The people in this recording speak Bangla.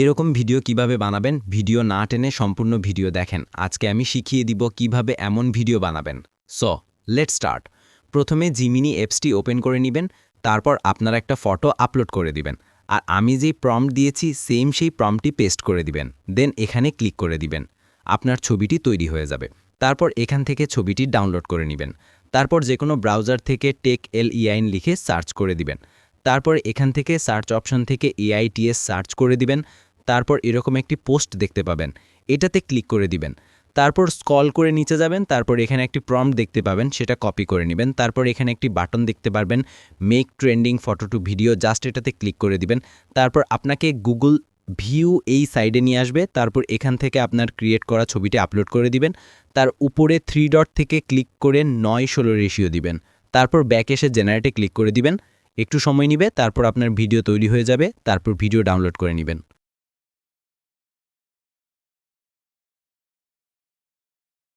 এরকম ভিডিও কীভাবে বানাবেন? ভিডিও না টেনে সম্পূর্ণ ভিডিও দেখেন। আজকে আমি শিখিয়ে দিব কীভাবে এমন ভিডিও বানাবেন। সো লেট স্টার্ট প্রথমে জিমিনি অ্যাপসটি ওপেন করে নেবেন, তারপর আপনার একটা ফটো আপলোড করে দিবেন। আর আমি যেই প্রম্পট দিয়েছি সেম সেই প্রম্পটটি পেস্ট করে দিবেন। দেন এখানে ক্লিক করে দিবেন। আপনার ছবিটি তৈরি হয়ে যাবে। তারপর এখান থেকে ছবিটি ডাউনলোড করে নেবেন। তারপর যে কোনো ব্রাউজার থেকে টেক এল ইআইন লিখে সার্চ করে দিবেন। তারপর এখান থেকে সার্চ অপশন থেকে এআইটিএস সার্চ করে দিবেন। তারপর এরকম একটি পোস্ট দেখতে পাবেন। এটাতে ক্লিক করে দিবেন। তারপর স্কল করে নিচে যাবেন, তারপর এখানে একটি প্রম্পট দেখতে পাবেন, সেটা কপি করে নেবেন। তারপর এখানে একটি বাটন দেখতে পারবেন, make trending photo to video, just এটাতে ক্লিক করে দিবেন। তারপর আপনাকে গুগল ভিউ এই সাইডে নিয়ে আসবে, তারপর এখান থেকে আপনার ক্রিয়েট করা ছবিটি আপলোড করে দিবেন। তার উপরে থ্রি ডট থেকে ক্লিক করে নয় ষোলো রেশিও দিবেন। তারপর ব্যাক এসে জেনারেটে ক্লিক করে দিবেন। একটু সময় নিবে, তারপর আপনার ভিডিও তৈরি হয়ে যাবে, তারপর ভিডিও ডাউনলোড করে নেবেন।